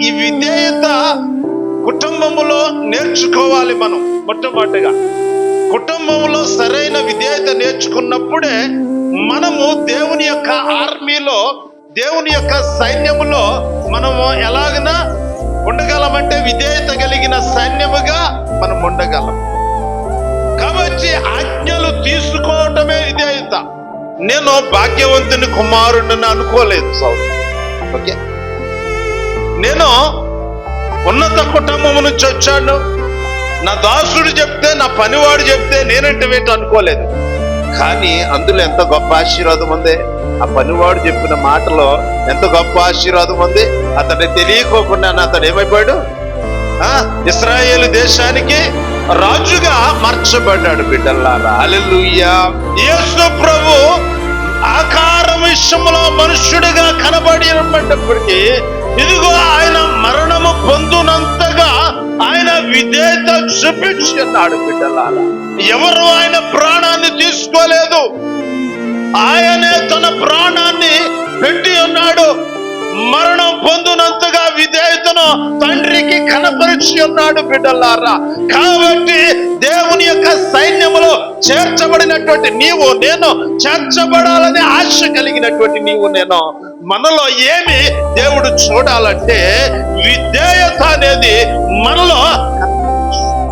ఈ విధేయత కుటుంబములో నేర్చుకోవాలి మనం మొట్టమొదటిగా. కుటుంబంలో సరైన విధేయత నేర్చుకున్నప్పుడే మనము దేవుని యొక్క ఆర్మీలో దేవుని యొక్క సైన్యములో మనము ఎలాగనా ఉండగలమంటే విధేయత కలిగిన సైన్యముగా మనం ఉండగలం. కాబట్టి ఆజ్ఞలు తీసుకోవటమే విధేయత. నేను భాగ్యవంతుని కుమారుడిని అనుకోలేదు సౌ ఓకే? నేను ఉన్నత కుటుంబం నుంచి వచ్చాను. నా దాసుడు చెప్తే నా పనివాడు చెప్తే నేనంటే వేట అనుకోలేదు. కానీ అందులో ఎంత గొప్ప ఆశీర్వాదం ఉంది? ఆ పనివాడు చెప్పిన మాటలో ఎంత గొప్ప ఆశీర్వాదం ఉంది? అతన్ని తెలియకోకుండా అతడు ఏమైపోయాడు? ఆ ఇస్రాయేల్ దేశానికి రాజుగా మార్చబడ్డాడు బిడ్డల్లారా. హల్లెలూయా. యేసు ప్రభు ఆకారం విషయం మనుష్యుడిగా కనబడినప్పటికీ ఇదిగో ఆయన మరణము పొందునంతగా ఆయన విధేయత చూపించున్నాడు బిడ్డలారా. ఎవరు ఆయన ప్రాణాన్ని తీసుకోలేదు? ఆయనే తన ప్రాణాన్ని పెట్టి ఉన్నాడు. మరణం పొందునంతగా విధేయతను తండ్రికి కనపరిచి ఉన్నాడు బిడ్డలారా. కాబట్టి చేర్చబడినటువంటి నీవు నేను చేర్చబడాలనే ఆశ కలిగినటువంటి నీవు నేను. మనలో ఏమి దేవుడు చూడాలంటే విధేయత అనేది మనలో